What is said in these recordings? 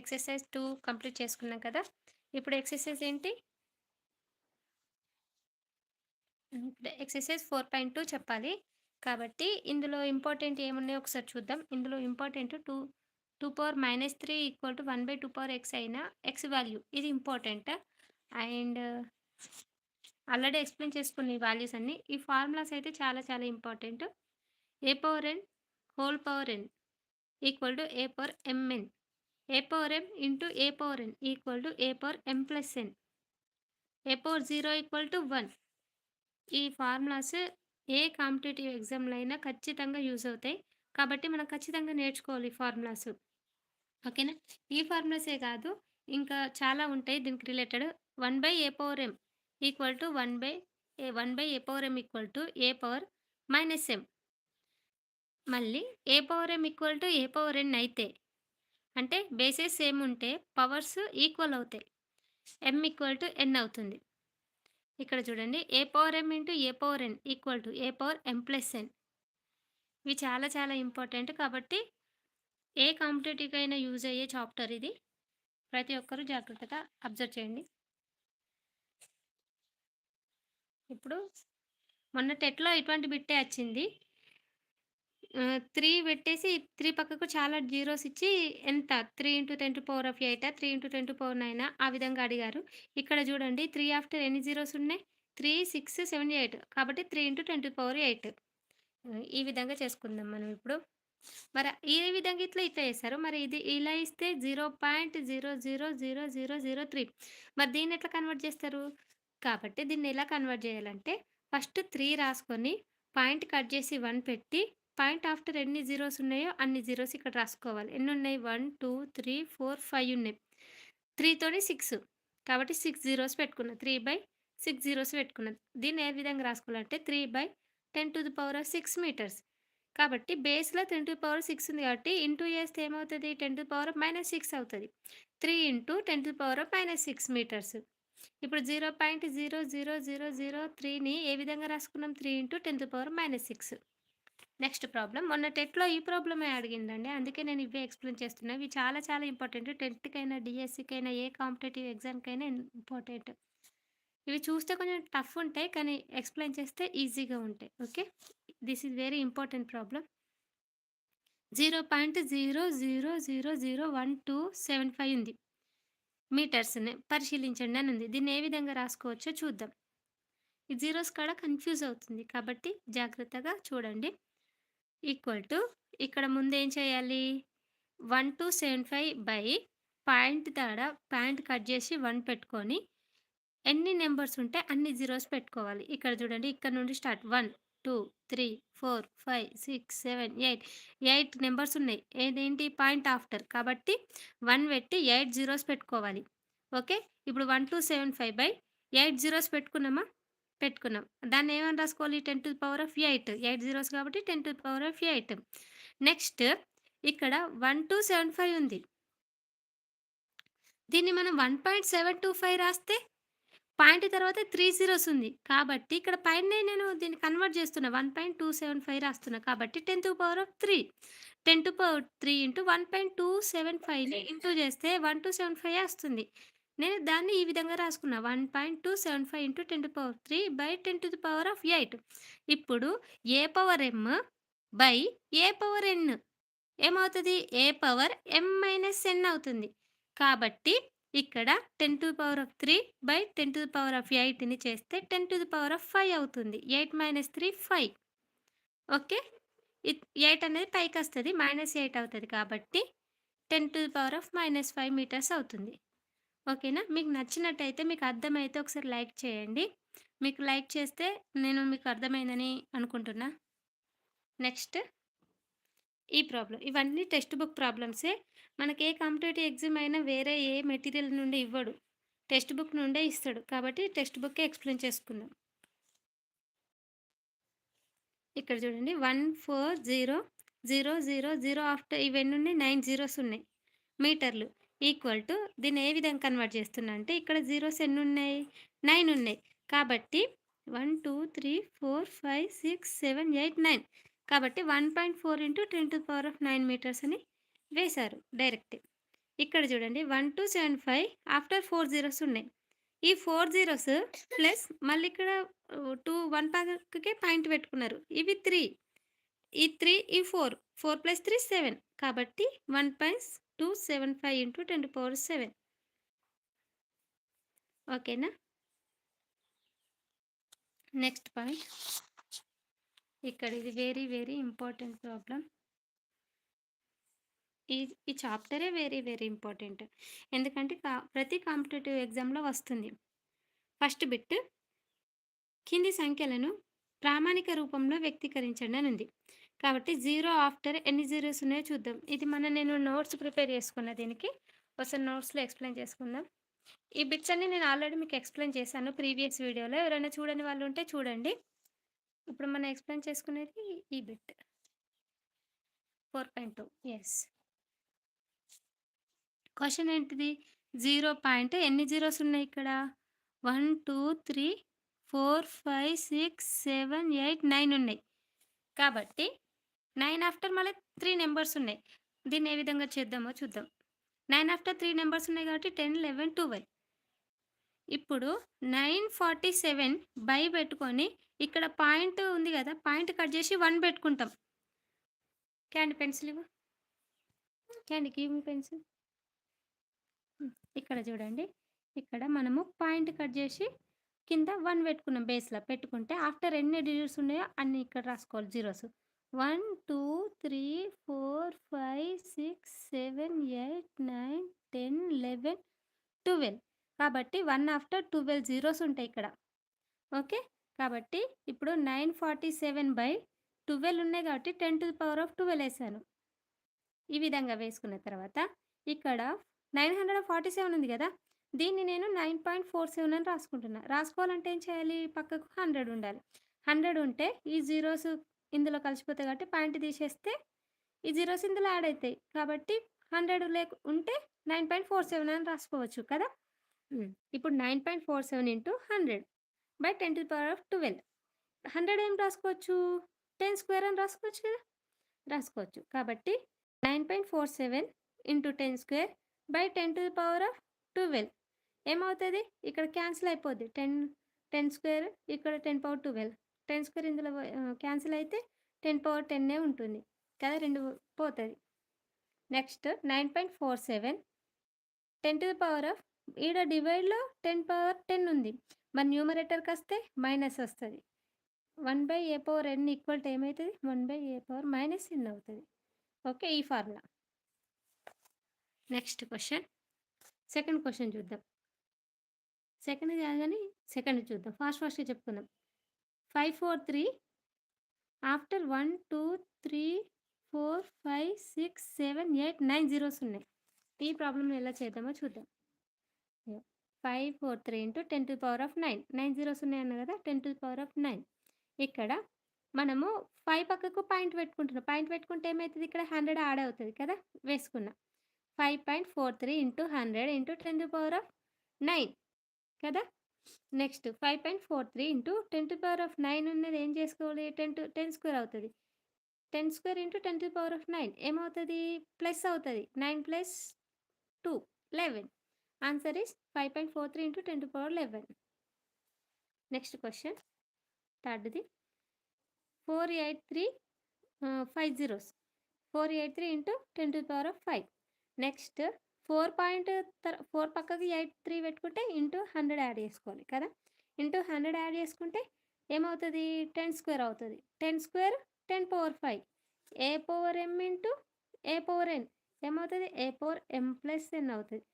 Exercise two complete చేసుకున్నాం కదా. ఇప్పుడు ఎక్సర్సైజ్ ఏంటి? ఇప్పుడు ఎక్సర్సైజ్ ఫోర్ పాయింట్ టూ చెప్పాలి. కాబట్టి ఇందులో ఇంపార్టెంట్ ఏమున్నాయో ఒకసారి చూద్దాం. ఇందులో important two two power minus three equal to one by two power X అయినా ఎక్స్ వాల్యూ. ఇది ఇంపార్టెంట్. అండ్ ఆల్రెడీ ఎక్స్ప్లెయిన్ చేసుకున్న ఈ వాల్యూస్ అన్ని. ఈ ఫార్ములాస్ అయితే చాలా చాలా important. A power N? Whole power N equal to A power M N A power M into A power N equal to A power M plus N A power zero equal to one? ఈ formulas ఏ competitive ఎగ్జామ్లో అయినా ఖచ్చితంగా use అవుతాయి. కాబట్టి మనం ఖచ్చితంగా నేర్చుకోవాలి ఫార్ములాస్. ఓకేనా? ఈ ఫార్ములాసే కాదు ఇంకా చాలా ఉంటాయి దీనికి related. One by A power M equal to one by A one by A power M equal to A power minus M మళ్ళీ A power M equal to A power N అయితే అంటే బేసెస్ సేమ్ ఉంటే powers equal అవుతాయి. ఎం equal to ఎన్ అవుతుంది. ఇక్కడ చూడండి A power M into A power N equal to A power M plus N ఇవి చాలా చాలా ఇంపార్టెంట్ కాబట్టి ఏ కాంపిటేటివ్ అయినా యూజ్ అయ్యే చాప్టర్ ఇది. ప్రతి ఒక్కరూ జాగ్రత్తగా అబ్జర్వ్ చేయండి. ఇప్పుడు మొన్న టెట్లో ఇటువంటి బిట్టే వచ్చింది. త్రీ పెట్టేసి త్రీ పక్కకు చాలా జీరోస్ ఇచ్చి ఎంత? Three into ten to power of ఎయిటా? Three into ten to power నైనా? ఆ విధంగా అడిగారు. ఇక్కడ చూడండి త్రీ ఆఫ్టర్ ఎన్ని జీరోస్ ఉన్నాయి? Three six seven eight. కాబట్టి three into ten to power eight. ఈ విధంగా చేసుకుందాం మనం ఇప్పుడు. మరి ఈ విధంగా ఇట్లా ఇట్లా చేస్తారు మరి ఇది ఇలా ఇస్తే zero point zero zero zero zero zero three. మరి దీన్ని ఎట్లా కన్వర్ట్ చేస్తారు? కాబట్టి దీన్ని ఎలా కన్వర్ట్ చేయాలంటే ఫస్ట్ త్రీ రాసుకొని పాయింట్ కట్ చేసి వన్ పెట్టి పాయింట్ ఆఫ్టర్ ఎన్ని జీరోస్ ఉన్నాయో అన్ని జీరోస్ ఇక్కడ రాసుకోవాలి. ఎన్ని ఉన్నాయి one two three four five ఉన్నాయి. త్రీతోని సిక్స్. కాబట్టి సిక్స్ జీరోస్ పెట్టుకున్నా. త్రీ బై సిక్స్ జీరోస్ పెట్టుకున్నా. దీన్ని ఏ విధంగా రాసుకోవాలంటే three by ten to the power of six meters. కాబట్టి బేస్లో టెన్ టు పవర్ సిక్స్ ఉంది కాబట్టి ఇంటూ చేస్తే ఏమవుతుంది? Ten to power minus six అవుతుంది. Three into ten to power minus six meters. ఇప్పుడు zero point zero zero zero zero త్రీని ఏ విధంగా రాసుకున్నాం? Three into ten to power minus six. Next problem మొన్న టెట్లో ఈ ప్రాబ్లమే అడిగిందండి. అందుకే నేను ఇవే ఎక్స్ప్లెయిన్ చేస్తున్నా. ఇవి చాలా చాలా ఇంపార్టెంట్. టెన్త్కైనా డిఎస్సికైనా ఏ కాంపిటేటివ్ ఎగ్జామ్కైనా ఇంపార్టెంట్. ఇవి చూస్తే కొంచెం టఫ్ ఉంటాయి. కానీ ఎక్స్ప్లెయిన్ చేస్తే ఈజీగా ఉంటాయి. Okay? This is very important problem zero point zero zero zero zero one two seven five ఉంది. మీటర్స్ని పరిశీలించండి అని ఉంది. దీన్ని ఏ విధంగా రాసుకోవచ్చో చూద్దాం. ఈ జీరోస్ కాడ కన్ఫ్యూజ్ అవుతుంది. కాబట్టి జాగ్రత్తగా చూడండి. ఈక్వల్ టు ఇక్కడ ముందేం చేయాలి? One two seven five by point దాడ point cut చేసి వన్ పెట్టుకొని ఎన్ని నెంబర్స్ ఉంటే అన్ని జీరోస్ పెట్టుకోవాలి. ఇక్కడ చూడండి ఇక్కడ నుండి start. One two three four five six seven eight. Eight numbers ఉన్నాయి. ఏదేంటి? Point after. కాబట్టి వన్ పెట్టి ఎయిట్ జీరోస్ పెట్టుకోవాలి. ఓకే? ఇప్పుడు one two seven five by eight zeros పెట్టుకున్నామా? పెట్టుకున్నాం. దాన్ని ఏమని రాసుకోవాలి? Ten to power of eight. Eight zeros కాబట్టి ten to power of eight. Next ఇక్కడ వన్ టూ సెవెన్ ఫైవ్ ఉంది. దీన్ని మనం one point seven two five రాస్తే పాయింట్ తర్వాత త్రీ జీరోస్ ఉంది. కాబట్టి ఇక్కడ పైన నేను దీన్ని కన్వర్ట్ చేస్తున్నా. One point two seven five రాస్తున్నా. కాబట్టి ten to power of three. Ten to power three into one point two seven ఫైవ్ని into చేస్తే వన్ టూ సెవెన్ ఫైవ్ వస్తుంది. నేను దాన్ని ఈ విధంగా రాసుకున్నా. One point two seven five into ten to power three by ten to the power of eight. ఇప్పుడు A power M by A power N ఏమవుతుంది? A power M minus N అవుతుంది. కాబట్టి ఇక్కడ ten to power of three by ten to the power of ఎయిట్ని చేస్తే ten to the power of five అవుతుంది. Eight minus three five. Okay? Eight అనేది పైకి వస్తుంది minus eight అవుతుంది కాబట్టి ten to the power of minus five meters అవుతుంది. ఓకేనా? మీకు నచ్చినట్టయితే మీకు అర్థమైతే ఒకసారి లైక్ చేయండి. మీకు లైక్ చేస్తే నేను మీకు అర్థమైందని అనుకుంటున్నా. నెక్స్ట్. ఈ ప్రాబ్లం ఇవన్నీ టెక్స్ట్ బుక్ ప్రాబ్లమ్సే. మనకి ఏ కాంపిటేటివ్ ఎగ్జామ్ అయినా వేరే ఏ మెటీరియల్ నుండి ఇవ్వడు. టెక్స్ట్ బుక్ నుండే ఇస్తాడు. కాబట్టి టెక్స్ట్ బుక్కే ఎక్స్ప్లెయిన్ చేసుకుందాం. ఇక్కడ చూడండి. One four zero zero zero zero after ఇవన్నీ ఉన్నాయి. నైన్ జీరోస్ ఉన్నాయి. మీటర్లు. ఈక్వల్ టు దీన్ని ఏ విధంగా కన్వర్ట్ చేస్తున్నా అంటే ఇక్కడ జీరోస్ ఎన్ని ఉన్నాయి నైన్ ఉన్నాయి. కాబట్టి one two three four five six seven eight nine. కాబట్టి one point four into ten to power of nine meters అని వేశారు డైరెక్ట్. ఇక్కడ చూడండి 1275 ఆఫ్టర్ ఫోర్ జీరోస్ ఉన్నాయి. ఈ ఫోర్ జీరోస్ ప్లస్ మళ్ళీ ఇక్కడ టూ వన్ పక్కకే పాయింట్ పెట్టుకున్నారు. ఇవి త్రీ. ఈ త్రీ ఈ 4 4 ప్లస్ 3 7 కాబట్టి 1.275 ఇంటూ 10^7 ఓకేనా? Next point. ఇక్కడ ఇది వెరీ వెరీ ఇంపార్టెంట్ ప్రాబ్లం ఈ ఈ చాప్టరే వెరీ వెరీ ఇంపార్టెంట్. ఎందుకంటే కా ప్రతి కాంపిటేటివ్ ఎగ్జామ్‌లో వస్తుంది. ఫస్ట్ బిట్ కింది సంఖ్యలను ప్రామాణిక రూపంలో వ్యక్తీకరించండి అని ఉంది. కాబట్టి జీరో ఆఫ్టర్ ఎన్ని జీరోస్ ఉన్నాయో చూద్దాం. ఇది మన నేను నోట్స్ ప్రిపేర్ చేసుకున్న దీనికి. ఒకసారి నోట్స్‌లో ఎక్స్‌ప్లెయిన్ చేసుకుందాం. ఈ బిట్స్ అన్ని నేను ఆల్రెడీ మీకు ఎక్స్‌ప్లెయిన్ చేశాను ప్రీవియస్ వీడియోలో. ఎవరైనా చూడని వాళ్ళు ఉంటే చూడండి. ఇప్పుడు మనం ఎక్స్‌ప్లెయిన్ చేసుకునేది ఈ బిట్. ఫోర్ ఎస్ క్వశ్చన్ ఏంటిది? జీరో పాయింట్ ఎన్ని జీరోస్ ఉన్నాయి ఇక్కడ? 1, 2, 3, 4, 5, 6, 7, 8, 9 ఉన్నాయి. కాబట్టి నైన్ ఆఫ్టర్ మళ్ళీ త్రీ నెంబర్స్ ఉన్నాయి. దీన్ని ఏ విధంగా చేద్దామో చూద్దాం. నైన్ ఆఫ్టర్ త్రీ నెంబర్స్ ఉన్నాయి కాబట్టి 10, 11, 12. ఇప్పుడు 947 బై పెట్టుకొని ఇక్కడ పాయింట్ ఉంది కదా! పాయింట్ కట్ చేసి వన్ పెట్టుకుంటాం. క్యాండి పెన్సిల్ ఇవ్వు. Candy give me pencil. ఇక్కడ చూడండి. ఇక్కడ మనము పాయింట్ కట్ చేసి కింద వన్ పెట్టుకున్నాం బేస్‌లో. పెట్టుకుంటే ఆఫ్టర్ ఎన్ని డిజిట్స్ ఉన్నాయో అన్ని ఇక్కడ రాసుకోవాలి zeros. One two three four five six seven eight nine ten eleven twelve. కాబట్టి వన్ ఆఫ్టర్ ట్వెల్వ్ జీరోస్ ఉంటాయి ఇక్కడ. ఓకే? కాబట్టి ఇప్పుడు nine forty seven by twelve ఉన్నాయి కాబట్టి ten to the power of twelve వేసాను. ఈ విధంగా వేసుకున్న తర్వాత ఇక్కడ నైన్ హండ్రెడ్ ఫార్టీ సెవెన్ ఉంది కదా? దీన్ని నేను నైన్ పాయింట్ ఫోర్ సెవెన్ అని రాసుకుంటున్నాను రాసుకోవాలంటే ఏం చేయాలి? పక్కకు హండ్రెడ్ ఉండాలి. హండ్రెడ్ ఉంటే ఈ జీరోస్ ఇందులో కలిసిపోతాయి కాబట్టి పాయింట్ తీసేస్తే ఈ జీరోస్ ఇందులో యాడ్ అయితాయి. కాబట్టి 100 లేకు ఉంటే 9.47 అని రాసుకోవచ్చు కదా! ఇప్పుడు 9.47 ఇంటూ 100 బై 10^12 100 ఏం రాసుకోవచ్చు? 10 స్క్వేర్ అని రాసుకోవచ్చు కదా! రాసుకోవచ్చు. కాబట్టి 9.47 ఇంటూ 10 స్క్వేర్ బై 10^12 ఏమవుతది? ఇక్కడ క్యాన్సిల్ అయిపోద్ది. 10 10 స్క్వేర్ ఇక్కడ 10^12 టెన్ స్క్వేర్ ఇందులో క్యాన్సిల్ అయితే టెన్ పవర్ టెన్నే ఉంటుంది. కదా రెండు పోతుంది. Next nine point four seven. Ten to the power of ఈడ డివైడ్లో టెన్ పవర్ టెన్ ఉంది. మన న్యూమరేటర్కి వస్తే మైనస్ వస్తుంది. One by A power N equal to ఏమవుతుంది one by A power minus N అవుతుంది. ఓకే ఈ formula. Next question. Second question చూద్దాం. సెకండ్ కాదు కానీ సెకండ్ చూద్దాం. ఫాస్ట్ ఫాస్ట్గా చెప్పుకుందాం. Five four three. After one two three four five six seven eight nine zeros ఉన్నాయి. ఈ ప్రాబ్లమ్ని ఎలా చేద్దామో చూద్దాం. Five four three into ten to power of nine. Nine zeros ఉన్నాయన్న కదా ten to power of nine. ఇక్కడ మనము ఫైవ్ పక్కకు పాయింట్ పెట్టుకుంటున్నాం. పాయింట్ పెట్టుకుంటే ఏమవుతుంది ఇక్కడ? హండ్రెడ్ యాడ్ అవుతుంది కదా వేసుకున్నాం. Five point four three into hundred into ten to power of nine కదా? Next five point four three into ten to power of nine ఉన్నది ఏం చేసుకోవాలి? టెన్ టు టెన్ స్క్వేర్ అవుతుంది. Ten square into ten to power of nine ఏమవుతుంది? Plus అవుతుంది. Nine plus two eleven. Answer is five point four three into ten to power eleven. Next question. థర్డ్ది. Four eight three five zeros. Four eight three into ten to power of five. Next four point four పక్కకి eight three పెట్టుకుంటే into hundred add చేసుకోవాలి కదా. Into hundred add చేసుకుంటే ఏమవుతుంది? Ten square అవుతుంది. Ten square ten power five. A power m into a power n? ఏమవుతుంది? ఏ power ఎం plus ఎన్ అవుతుంది.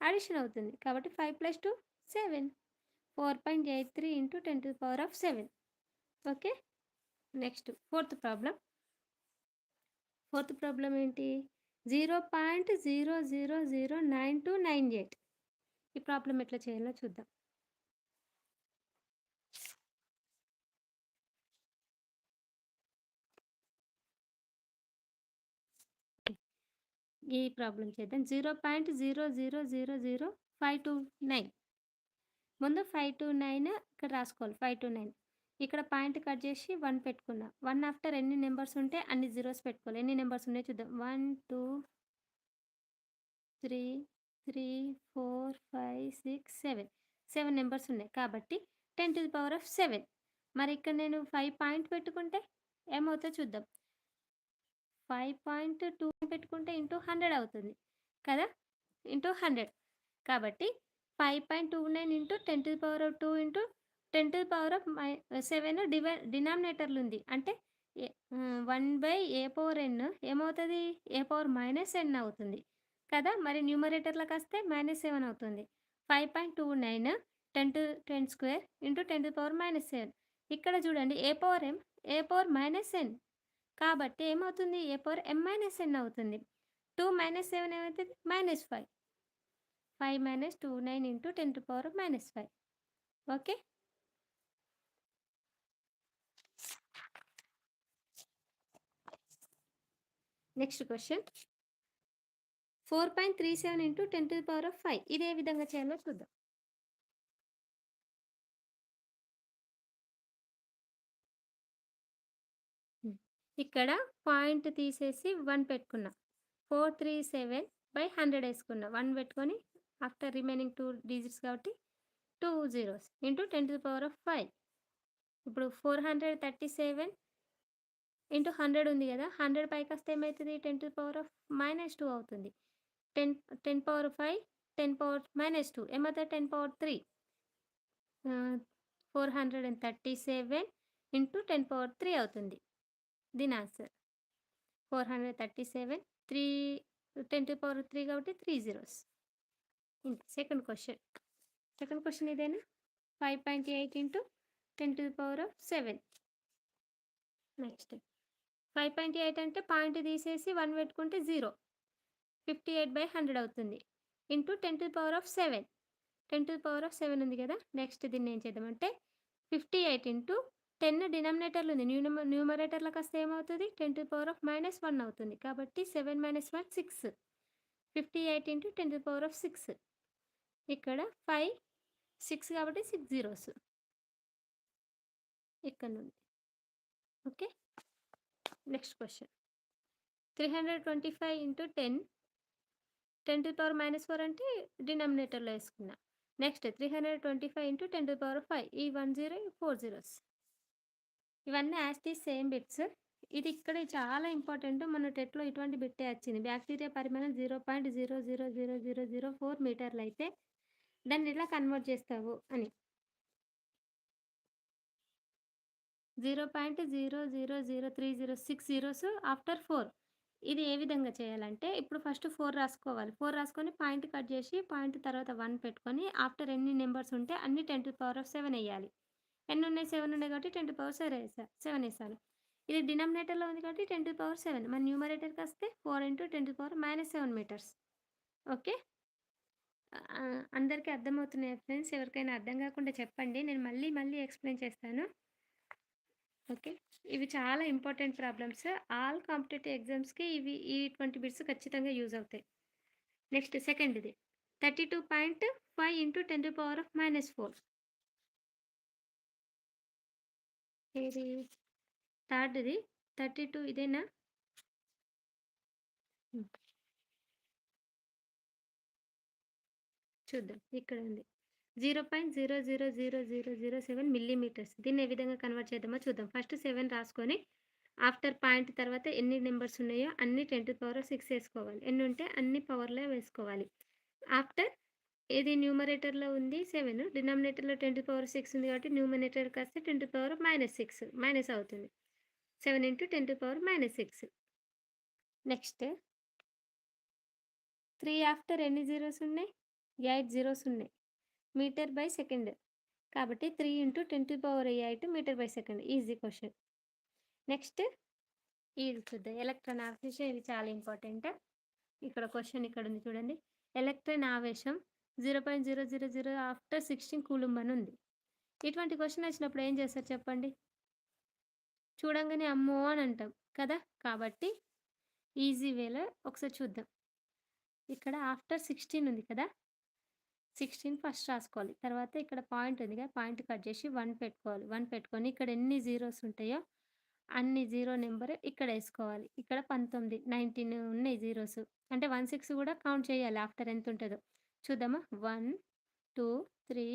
Addition అవుతుంది. కాబట్టి five plus two seven. Four point eight three into ten to power of seven. Okay? Next fourth problem. Fourth problem ఏంటి? Zero point zero zero zero nine two nine eight. ఈ problem ఎట్లా చేయాలో చూద్దాం. ఈ problem చేద్దాం. Zero point zero zero zero zero five two nine. ముందు five two nine ఇక్కడ రాసుకోవాలి. Five two nine. ఇక్కడ పాయింట్ కట్ చేసి వన్ పెట్టుకున్నా. వన్ ఆఫ్టర్ ఎన్ని నెంబర్స్ ఉంటే అన్ని జీరోస్ పెట్టుకోవాలి. ఎన్ని నెంబర్స్ ఉన్నాయో చూద్దాం. 1, 2 three three four five six seven. Seven numbers ఉన్నాయి. కాబట్టి ten to the power of seven. మరి ఇక్కడ నేను ఫైవ్ పాయింట్ పెట్టుకుంటే ఏమవుతుందో చూద్దాం. ఫైవ్ పాయింట్ టూ పెట్టుకుంటే ఇంటూ హండ్రెడ్ అవుతుంది. కదా? Into hundred. కాబట్టి five point two nine into ten to the power of two into ten to the power of my seven DY డినామినేటర్లు ఉంది అంటే one by a power n ఏమవుతుంది? ఏ power minus ఎన్ అవుతుంది. కదా? మరి న్యూమరేటర్లకు వస్తే మైనస్ సెవెన్ అవుతుంది. Five point two nine ten to ten square into ten to power minus seven. ఇక్కడ చూడండి a power m? A power minus n. కాబట్టి ఏమవుతుంది? A power m minus n అవుతుంది. టూ మైనస్ సెవెన్ ఏమవుతుంది? Minus five. Five minus two nine into ten to power minus five. Okay? Next question. Four point three seven into ten to power of five. ఇది ఏ విధంగా చేయాలో చూద్దాం. ఇక్కడ point తీసేసి one పెట్టుకున్నా. Four three seven by hundred వేసుకున్నా. One పెట్టుకొని ఆఫ్టర్ రిమైనింగ్ టూ డిజిట్స్ కాబట్టి two zeros into ten to power of five. ఇప్పుడు four hundred thirty seven into hundred ఉంది కదా హండ్రెడ్ పైకి వస్తే ఏమవుతుంది? Ten to power of minus two అవుతుంది. Ten ten power five ten power minus two. ఏమవుతుంది ten power three. Four hundred and thirty seven into ten power three అవుతుంది. దీని answer. Four hundred thirty seven three ten to power three కాబట్టి three zeros. Second question. Second question ఇదేనా? Five point eight into ten to power of seven. Next. Five point eight అంటే point తీసేసి one పెట్టుకుంటే zero fifty eight by hundred అవుతుంది into ten to power of seven ten to power of seven ఉంది కదా? Next దీన్ని ఏం చేద్దామంటే fifty eight into ten డినామినేటర్లు ఉంది. న్యూ న్యూమరేటర్లకు వస్తే ఏమవుతుంది? Ten to power of minus one అవుతుంది. కాబట్టి seven minus one six fifty eight into ten to power of six ఇక్కడ ఫైవ్ సిక్స్ కాబట్టి సిక్స్ జీరోస్ ఇక్కడ నుండి. Okay next question three hundred twenty five into ten ten to power minus four అంటే డినామినేటర్లో వేసుకున్నా. Next three hundred twenty five into ten to power five ఈ one zero four zeros ఇవన్నీ as it same bits ఇది ఇక్కడ చాలా important మన టెట్లో ఇటువంటి బిట్టే వచ్చింది. బ్యాక్టీరియా పరిమాణం zero point zero zero zero zero zero four మీటర్లు అయితే దాన్ని ఇలా కన్వర్ట్ చేస్తావు అని. Zero point zero zero zero three zero six zeros after four. ఇది ఏ విధంగా చేయాలంటే ఇప్పుడు ఫస్ట్ ఫోర్ రాసుకోవాలి. ఫోర్ రాసుకొని పాయింట్ కట్ చేసి పాయింట్ తర్వాత వన్ పెట్టుకొని ఆఫ్టర్ ఎన్ని నెంబర్స్ ఉంటే అన్ని ten to power of seven వేయాలి. ఎన్ని ఉన్నాయి? సెవెన్ ఉన్నాయి కాబట్టి టెన్ టు పవర్ సెవెన్ వేసా సెవెన్ వేసాను. ఇది డినామినేటర్లో ఉంది కాబట్టి టెన్ టు పవర్ సెవెన్. మన న్యూమరేటర్కి వస్తే four into ten to power minus seven metres. Okay? అందరికీ అర్థమవుతున్నాయి ఫ్రెండ్స్? ఎవరికైనా అర్థం కాకుండా చెప్పండి. నేను మళ్ళీ మళ్ళీ ఎక్స్ప్లెయిన్ చేస్తాను. ఓకే. ఇవి చాలా ఇంపార్టెంట్ ప్రాబ్లమ్స్. ఆల్ కాంపిటేటివ్ ఎగ్జామ్స్కి ఇవి ఇటువంటి బిట్స్ ఖచ్చితంగా యూజ్ అవుతాయి. నెక్స్ట్ సెకండ్ ఇది thirty two point five into ten to power of minus four. ఇది థర్డ్ది. థర్టీ టూ ఇదేనా? చూద్దాం. ఇక్కడ ఉంది zero point zero zero zero zero zero seven millimetres. దీన్ని ఏ విధంగా కన్వర్ట్ చేద్దామో చూద్దాం. ఫస్ట్ సెవెన్ రాసుకొని ఆఫ్టర్ పాయింట్ తర్వాత ఎన్ని నెంబర్స్ ఉన్నాయో అన్ని టెన్ టు పవర్ సిక్స్ వేసుకోవాలి. ఎన్ని ఉంటే అన్ని పవర్లో వేసుకోవాలి. ఆఫ్టర్ ఇది న్యూమరేటర్లో ఉంది? సెవెన్. డినామినేటర్లో టెన్ టు పవర్ సిక్స్ ఉంది కాబట్టి న్యూమినేటర్ వస్తే ten to power minus six. Minus అవుతుంది. Seven into ten to power minus six. Next three after ఎన్ని జీరోస్ ఉన్నాయి? ఎయిట్ జీరోస్ ఉన్నాయి. Metre by second. కాబట్టి three into ten to power eight metre by second. Easy question. Next. ఇది చూద్దాం. Electron ఆవేశం ఇది చాలా ఇంపార్టెంట్? ఇక్కడ క్వశ్చన్ ఇక్కడ ఉంది చూడండి. ఎలక్ట్రాన్ ఆవేశం zero point zero zero zero after sixteen coulomb అని ఉంది. ఇటువంటి క్వశ్చన్ వచ్చినప్పుడు ఏం చేస్తారు చెప్పండి? చూడంగానే అమ్మో అని అంటాం కదా? కాబట్టి ఈజీ వేలో ఒకసారి చూద్దాం. ఇక్కడ ఆఫ్టర్ సిక్స్టీన్ ఉంది కదా? సిక్స్టీన్ ఫస్ట్ రాసుకోవాలి. తర్వాత ఇక్కడ పాయింట్ ఉంది కదా పాయింట్ కట్ చేసి వన్ పెట్టుకోవాలి. వన్ పెట్టుకొని ఇక్కడ ఎన్ని జీరోస్ ఉంటాయో అన్ని జీరో నెంబర్ ఇక్కడ వేసుకోవాలి. ఇక్కడ పంతొమ్మిది నైన్టీన్ ఉన్నాయి జీరోస్. అంటే వన్ సిక్స్ కూడా కౌంట్ చేయాలి ఆఫ్టర్ ఎంత ఉంటుందో. చూద్దామా? One two three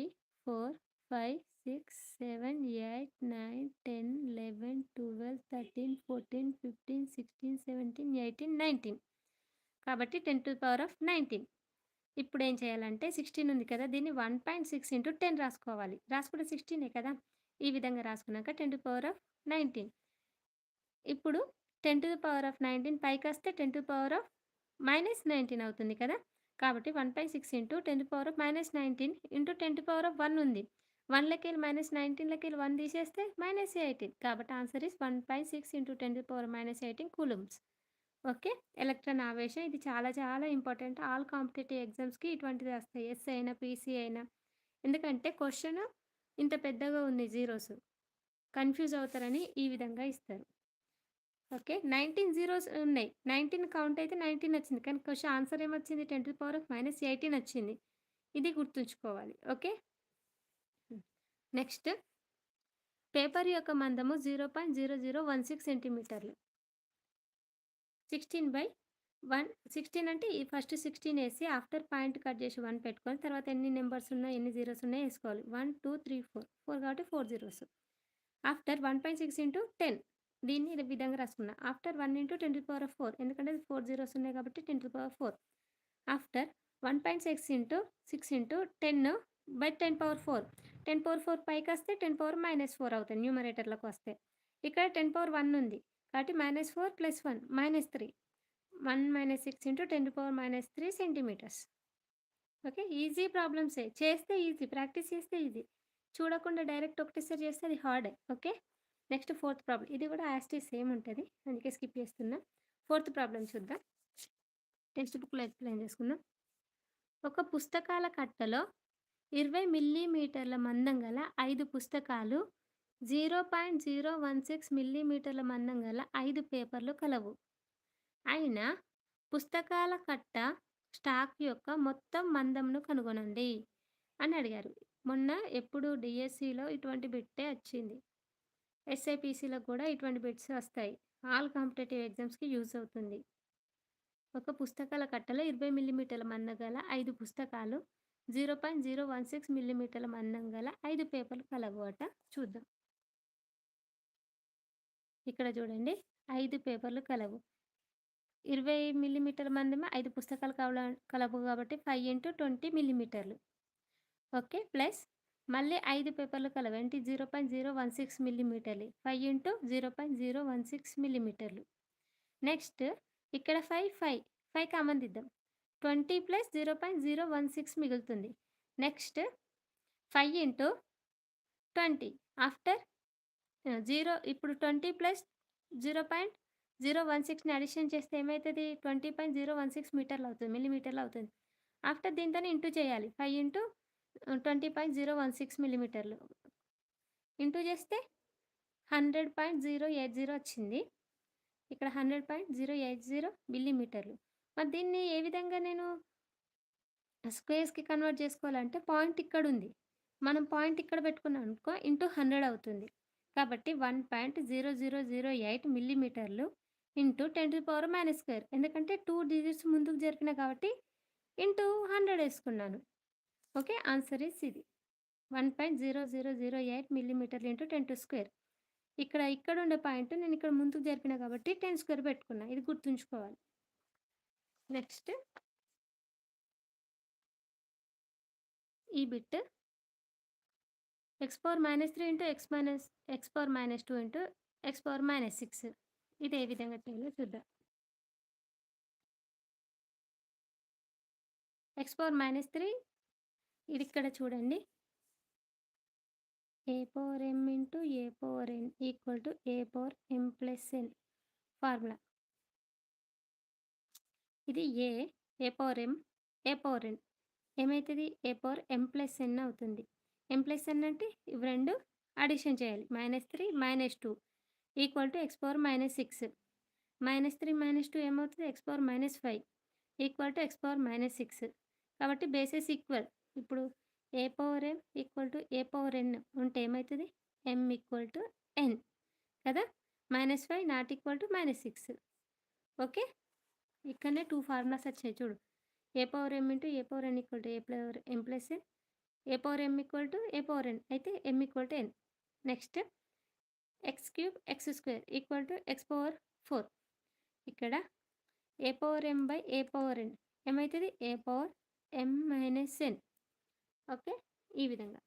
four five six seven eight nine ten eleven twelve thirteen fourteen fifteen sixteen seventeen eighteen nineteen. కాబట్టి ten to power of nineteen. ఇప్పుడు ఏం చేయాలంటే సిక్స్టీన్ ఉంది కదా దీన్ని one point six into ten రాసుకోవాలి. రాసుకుంటే సిక్స్టీనే కదా? ఈ విధంగా రాసుకున్నాక ten to power of nineteen. ఇప్పుడు ten to power of nineteen పైకి వస్తే ten to power of minus nineteen అవుతుంది కదా? కాబట్టి one point six into ten to power of minus nineteen into ten to power of one ఉంది. వన్లోకి వెళ్ళి minus నైన్టీన్లకి వెళ్ళి వన్ తీసేస్తే మైనస్ ఎయిటీన్. కాబట్టి answer is one point six into ten to power minus eighteen coulombs okay. Electron ఆవేశం ఇది చాలా చాలా ఇంపార్టెంట్. ఆల్ కాంపిటీటివ్ ఎగ్జామ్స్‌కి ఇటువంటిది వస్తాయి. ఎస్ అయినా, పీసీ అయినా. ఎందుకంటే క్వశ్చన్ ఇంత పెద్దగా ఉంది జీరోస్. కన్‌ఫ్యూజ్ అవుతారని ఈ విధంగా ఇస్తారు. ఓకే. 19 జీరోస్ ఉన్నాయి. 19 కౌంట్ అయితే 19 వచ్చింది. కానీ క్వశ్చన్ ఆన్సర్ ఏమొచ్చింది? 10^-18 వచ్చింది. ఇది గుర్తుంచుకోవాలి. ఓకే. నెక్స్ట్ పేపర్ యొక్క మందము 0.0016 సెంటీమీటర్లు. సిక్స్టీన్ బై వన్ సిక్స్టీన్ అంటే ఈ ఫస్ట్ సిక్స్టీన్ వేసి ఆఫ్టర్ పాయింట్ కట్ చేసి వన్ పెట్టుకొని తర్వాత ఎన్ని నెంబర్స్ ఉన్నాయి ఎన్ని జీరోస్ ఉన్నాయి వేసుకోవాలి. One two three four. Four కాబట్టి four zeros. After one point six into ten. దీన్ని విధంగా రాసుకున్నా. After one into ten to power four. ఎందుకంటే ఫోర్ జీరోస్ ఉన్నాయి కాబట్టి ten to power four. After one point six into six into ten by ten power four. Ten power four పైకి వస్తే ten power minus four అవుతుంది న్యూమరేటర్లకు వస్తే. ఇక్కడ ten power one ఉంది. కాబట్టి -4 + 1 -3. 1 - 6 ఇంటూ 10^-3 సెంటీమీటర్స్. ఓకే. ఈజీ ప్రాబ్లమ్సే. చేస్తే ఈజీ. ప్రాక్టీస్ చేస్తే ఈజీ. చూడకుండా డైరెక్ట్ ఒకటేసారి చేస్తే అది హార్డే. ఓకే. Next fourth problem. ఇది కూడా యాస్టీ సేమ్ ఉంటుంది అందుకే స్కిప్ చేస్తున్నా. ఫోర్త్ ప్రాబ్లం చూద్దాం. టెక్స్ట్ బుక్‌లో ఎక్స్‌ప్లెయిన్ చేసుకుందాం. ఒక పుస్తకాల కట్టలో 20 మిల్లీమీటర్ల మందం గల ఐదు పుస్తకాలు, 0.016 మిల్లీమీటర్ల మందం గల ఐదు పేపర్లు కలవు. అయిన పుస్తకాల కట్ట స్టాక్ యొక్క మొత్తం మందంను కనుగొనండి అని అడిగారు. మొన్న ఎప్పుడు డిఎస్సిలో ఇటువంటి బిట్టే వచ్చింది. ఎస్ఐపిసిలో కూడా ఇటువంటి బిట్స్ వస్తాయి. ఆల్ కాంపిటేటివ్ ఎగ్జామ్స్‌కి యూజ్ అవుతుంది. ఒక పుస్తకాల కట్టలో 20 మిల్లీమీటర్ల మందం గల ఐదు పుస్తకాలు, 0.016 మిల్లీమీటర్ల మందం గల ఐదు పేపర్లు కలవు అట. చూద్దాం. ఇక్కడ చూడండి. ఐదు పేపర్లు కలవు. ఇరవై మిల్లీమీటర్ మందమే ఐదు పుస్తకాలు కల కలవు కాబట్టి ఫైవ్ ఇంటూ ట్వంటీ మిల్లీమీటర్లు. ఓకే ప్లస్ మళ్ళీ ఐదు పేపర్లు కలవు. అంటే zero point zero one six మిల్లీమీటర్లు. Five into zero point zero one six మిల్లీమీటర్లు. నెక్స్ట్ ఇక్కడ five five five common దిద్దాం twenty plus zero point zero one six మిగులుతుంది. Next five into twenty. After zero ఇప్పుడు twenty plus zero point zero one సిక్స్ని addition చేస్తే ఏమవుతుంది twenty point zero one six మీటర్లు అవుతుంది మిల్లీమీటర్లు అవుతుంది. ఆఫ్టర్ దీంతో ఇంటూ చేయాలి. Five into twenty point zero one six మిల్లీమీటర్లు. ఇంటూ చేస్తే hundred point zero eight zero వచ్చింది. ఇక్కడ hundred point zero eight zero మిల్లీమీటర్లు. మరి దీన్ని ఏ విధంగా నేను స్క్వేర్స్కి కన్వర్ట్ చేసుకోవాలంటే పాయింట్ ఇక్కడ ఉంది మనం పాయింట్ ఇక్కడ పెట్టుకున్నాం అనుకో ఇంటూ హండ్రెడ్ అవుతుంది. కాబట్టి one point zero zero zero eight మిల్లీమీటర్లు into ten to power minus square. ఎందుకంటే టూ డిజిట్స్ ముందుకు జరిపిన కాబట్టి ఇంటూ హండ్రెడ్ వేసుకున్నాను. ఓకే ఆన్సర్ ఈస్ ఇది. One point zero zero zero eight మిల్లీమీటర్లు ఇంటూ టెన్ టు స్క్వేర్. ఇక్కడ ఇక్కడ ఉండే పాయింట్ నేను ఇక్కడ ముందుకు జరిపిన కాబట్టి టెన్ స్క్వేర్ పెట్టుకున్నా. ఇది గుర్తుంచుకోవాలి. నెక్స్ట్. ఈ bit x power -3 into x minus x power -2 into x power -6 ఇది ఏ విధంగా చేయాలో చూద్దాం. ఎక్స్ పవర్ -3 ఇది ఇక్కడ చూడండి. A power m into a power n equal to a power m plus n formula. ఇది ఏ, ఏ పవర్ ఎం ఏ పవర్ ఎన్ ఏమవుతుంది ఏ పవర్ ఎం ప్లస్ ఎన్ అవుతుంది. ఎమ్ ప్లస్ ఎన్ అంటే ఇవి రెండు అడిషన్ చేయాలి. -3, -2 equal to X power -6 -3, -2 ఏమవుతది? X power -5 equal to x power -6 కాబట్టి bases equal. ఇప్పుడు a power m equal to a power n ఉంటే ఏమవుతుంది ఎం ఈక్వల్ టు ఎన్. కదా! Minus five not equal to minus six. Okay? ఇక్కడనే two formulas వచ్చాయి చూడు. A power m into a power n equal to a power m plus n? A power m equal to a power n అయితే m equal to n next x cube x square equal to x power four ఇక్కడ a power m by a power n ఏమవుతుంది a power m minus n okay ఈ విధంగా.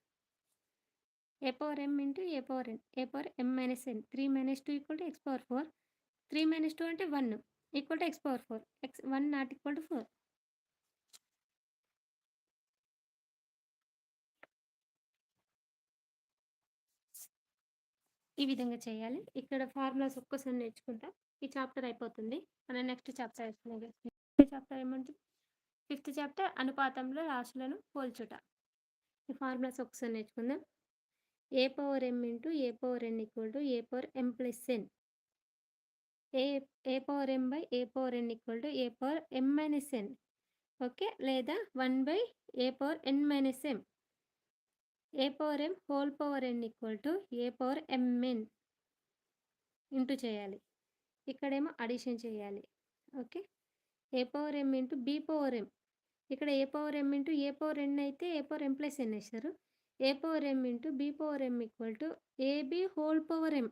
A power m into a power n a power m minus n three minus two equal to x power four three minus two అంటే one equal to x power four x one not equal to four ఈ విధంగా చేయాలి. ఇక్కడ formulas ఒక్కసారి నేర్చుకుంటా. ఈ chapter అయిపోతుంది. మన నెక్స్ట్ చాప్టర్ ఫిఫ్త్ చాప్టర్ ఏమంటుంది? ఫిఫ్త్ చాప్టర్ అనుపాతంలో రాశులను పోల్చుట. ఈ ఫార్ములాస్ ఒకసారి నేర్చుకుందాం. A power m into a power n equal to a power m plus n a a power m by a power n equal to a power m minus n okay? లేదా one by a power n minus m a power m whole power n equal to a power m n into చేయాలి. ఇక్కడేమో addition చేయాలి. Okay a power m into b power m ఇక్కడ a power m into a power n అయితే a power m plus n వేస్తారు. A power m into b power m equal to a b whole power m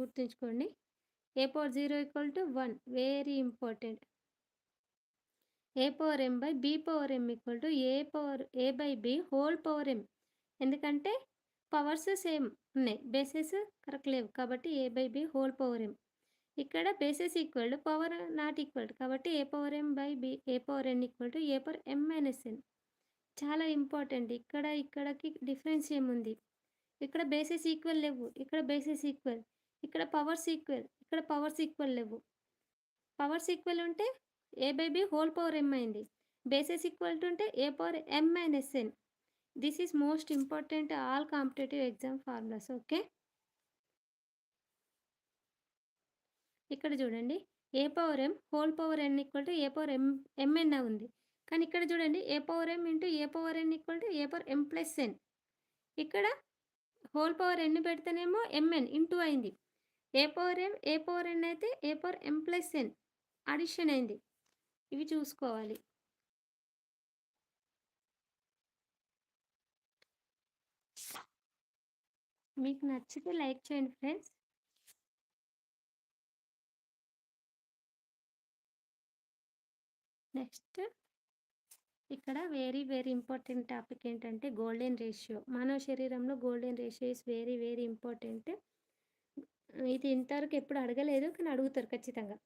గుర్తుంచుకోండి. A power zero equal to one very important a power m by b power m equal to a power a by b whole power m ఎందుకంటే powers same ఉన్నాయి. Bases correct లేవు. కాబట్టి a by b whole power m ఇక్కడ bases equal to power not equal కాబట్టి a power m by b a power n equal to a power m minus n చాలా important ఇక్కడ ఇక్కడకి difference ఏముంది? ఇక్కడ bases equal లేవు. ఇక్కడ bases equal ఇక్కడ పవర్స్ ఈక్వల్ ఇక్కడ పవర్స్ ఈక్వల్ లేవు. పవర్స్ ఈక్వల్ ఉంటే a by b whole power m అయింది. బేసిస్ ఈక్వల్ టు ఉంటే a power m minus n this is most important all competitive exam formulas okay ఇక్కడ చూడండి. A power m whole power n equal to a power m m n ఉంది. కానీ ఇక్కడ చూడండి a power m into a power n equal to a power m plus n ఇక్కడ whole power ఎన్ పెడితేనేమో MN into అయింది. A power m a power n అయితే a power m plus n addition అయింది. ఇవి చూసుకోవాలి. మీకు నచ్చితే లైక్ చేయండి ఫ్రెండ్స్. నెక్స్ట్ ఇక్కడ వెరీ వెరీ ఇంపార్టెంట్ టాపిక్ ఏంటంటే గోల్డెన్ రేషియో. మానవ శరీరంలో golden ratio is very very important. ఇది ఇంతవరకు ఎప్పుడు అడగలేదు కానీ అడుగుతారు ఖచ్చితంగా.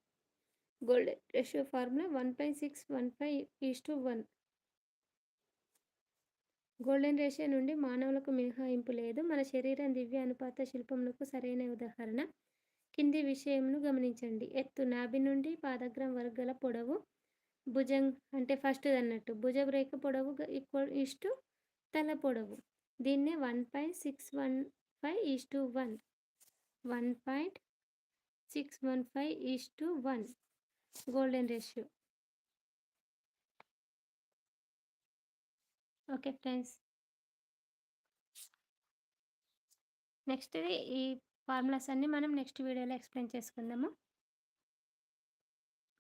Golden ratio formula one point six one five is to one. Golden ratio నుండి మానవులకు మినహాయింపు లేదు. మన శరీరం దివ్య అనుపాత శిల్పములకు సరైన ఉదాహరణ. కింది విషయంను గమనించండి. ఎత్తు నాభి నుండి పాదగ్రం వరకు గల పొడవు భుజం అంటే ఫస్ట్ అన్నట్టు. భుజం రేఖ పొడవు ఈక్వల్ ఈస్ టు తల పొడవు. దీన్నే one point six one five is to one. One point six one five is to one. Golden ratio. Okay friends. Next ఈ ఫార్ములాస్ అన్నీ మనం నెక్స్ట్ వీడియోలో ఎక్స్ప్లెయిన్ చేసుకుందాము.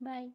బాయ్.